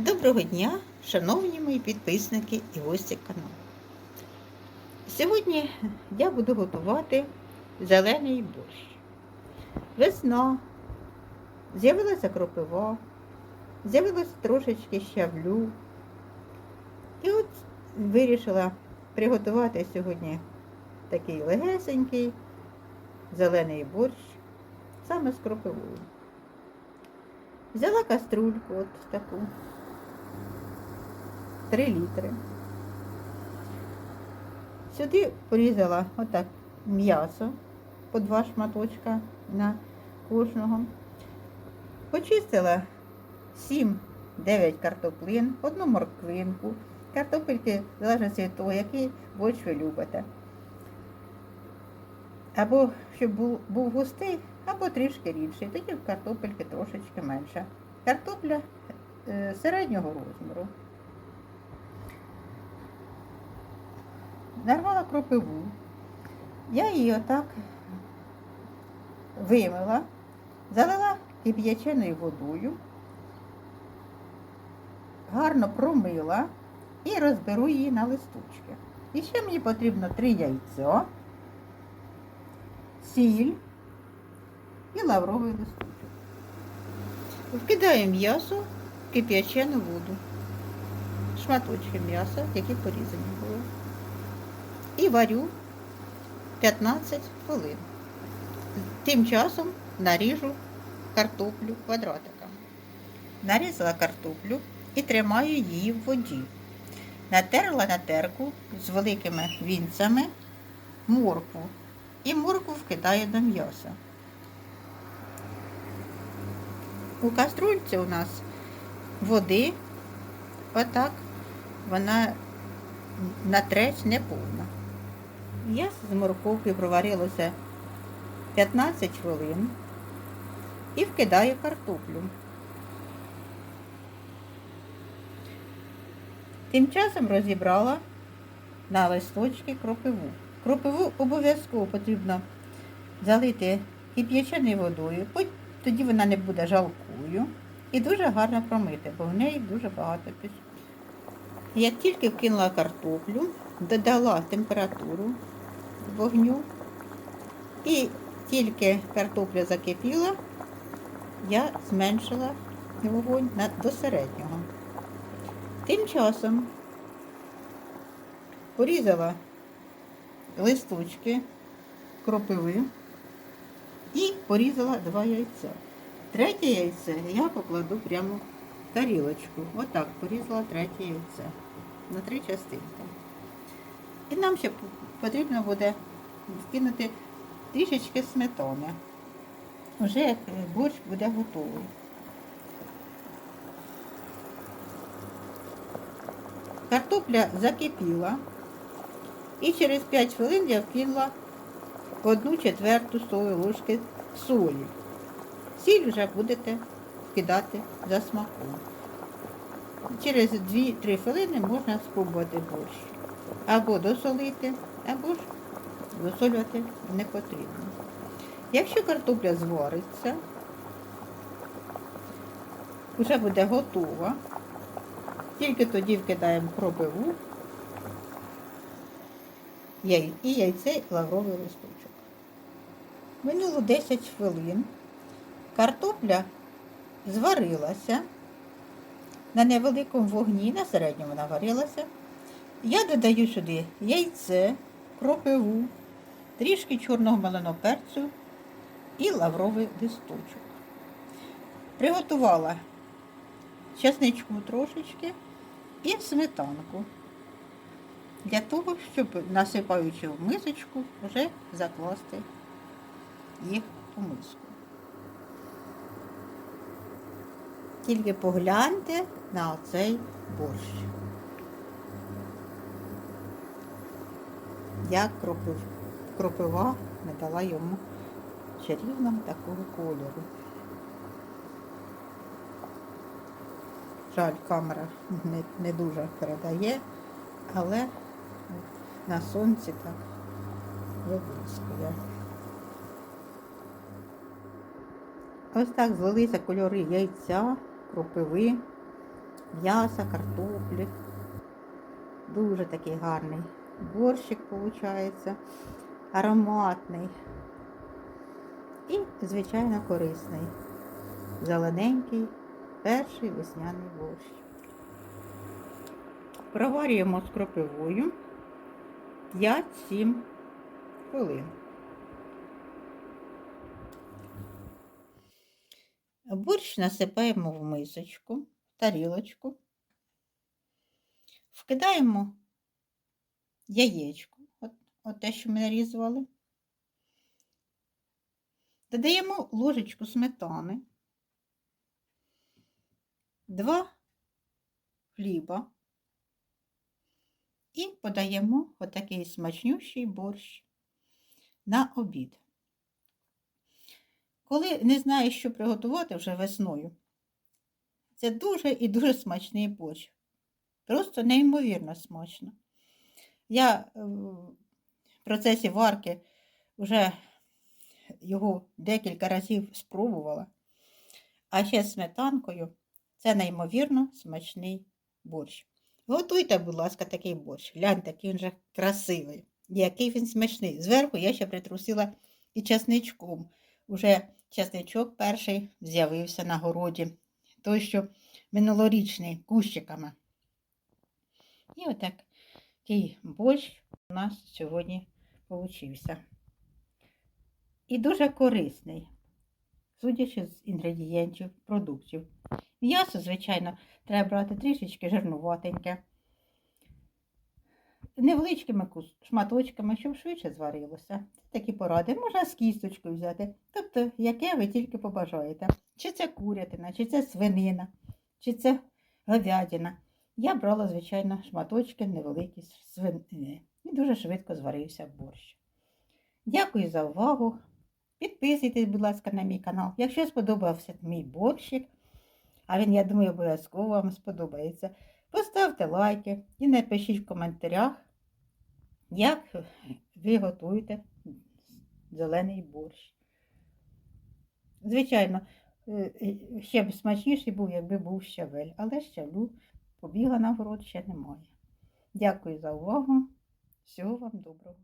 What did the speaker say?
Доброго дня, шановні мої підписники і гості каналу. Сьогодні я буду готувати зелений борщ. Весна, з'явилася кропива, з'явилося трошечки щавлю. І от вирішила приготувати сьогодні такий легесенький зелений борщ саме з кропивою. Взяла каструльку от таку. 3 літри. Сюди порізала отак м'ясо по два шматочка на кожного. Почистила 7-9 картоплин, одну морквинку. Картопельки залежно від того, який борщ ви любите. Або щоб був, був густий, або трішки рідший. Тоді в картопельки трошечки менше. Картопля е, середнього розміру. Нарвала кропиву. Я її отак вимила, залила кип'яченою водою, гарно промила і розберу її на листочки. І ще мені потрібно три яйця, сіль і лавровий листочок. Вкидаю м'ясо в кип'ячену воду, шматочки м'яса, які порізані і варю 15 хвилин. Тим часом наріжу картоплю квадратиками. Нарізала картоплю і тримаю її в воді. Натерла на терку з великими вінцями моркву. І моркву вкидаю до м'яса. У каструльці у нас води, отак, вона на треть не повна. М'ясо з морковкою проварилося 15 хвилин і вкидаю картоплю. Тим часом розібрала на листочки кропиву. Кропиву обов'язково потрібно залити кип'яченою водою, тоді вона не буде жалкою і дуже гарно промити, бо в неї дуже багато піску. Як тільки вкинула картоплю, додала температуру вогню і тільки картопля закипіла, я зменшила вогонь до середнього. Тим часом порізала листочки кропиви і порізала два яйця. Третє яйце я покладу прямо в тарілочку. Отак порізала третє яйце на три частинки. І нам ще потрібно буде вкинути трішечки сметани. Вже як борщ буде готовий. Картопля закипіла. І через 5 хвилин я вкинула одну четверту столової ложки солі. Сіль вже будете вкидати за смаком. Через 2-3 хвилини можна спробувати борщ. Або досолити, або ж досолювати не потрібно. Якщо картопля звариться, вже буде готова, тільки тоді вкидаємо кропиву і яйце і лавровий листочок. Минуло 10 хвилин. Картопля зварилася на невеликому вогні, на середньому вона варилася. Я додаю сюди яйце, кропиву, трішки чорного меленого перцю і лавровий листочок. Приготувала чесничку трошечки і сметанку. Для того, щоб насипаючи в мисочку, вже закласти їх у миску. Тільки погляньте на оцей борщ. Як кропив, кропива надала йому чарівного такого кольору. Жаль, камера не, не дуже передає, але на сонці так виблискує. Ось так злилися кольори яйця, кропиви, м'яса, картоплі. Дуже такий гарний борщик виходить, ароматний і, звичайно, корисний. Зелененький, перший весняний борщ. Проварюємо з кропивою 5-7 хвилин. Борщ насипаємо в мисочку, в тарілочку, вкидаємо яєчко, от, от те, що ми нарізували. Додаємо ложечку сметани, два хліба і подаємо отакий смачнющий борщ на обід. Коли не знаєш, що приготувати вже весною, це дуже і дуже смачний борщ. Просто неймовірно смачно. Я е, в процесі варки вже його декілька разів спробувала, а ще з сметанкою це неймовірно смачний борщ. Готуйте, будь ласка, такий борщ. Гляньте, який він же красивий, який він смачний. Зверху я ще притрусила і часничком. Уже часничок перший з'явився на городі, той, що минулорічний кущиками. І отак такий борщ у нас сьогодні получився. І дуже корисний, судячи з інгредієнтів продуктів. М'ясо, звичайно, треба брати трішечки жирнуватеньке, невеличкими шматочками, щоб швидше зварилося. Такі поради. Можна з кісточкою взяти. Тобто, яке ви тільки побажаєте. Чи це курятина, чи це свинина, чи це говядина. Я брала, звичайно, шматочки невеликі свинини. І дуже швидко зварився борщ. Дякую за увагу. Підписуйтесь, будь ласка, на мій канал. Якщо сподобався мій борщик, а він, я думаю, обов'язково вам сподобається. Поставте лайки і напишіть в коментарях, як ви готуєте зелений борщ. Звичайно, е, е, ще б смачніший був, якби був щавель, але щавлю побігла на город ще немає. Дякую за увагу. Всього вам доброго.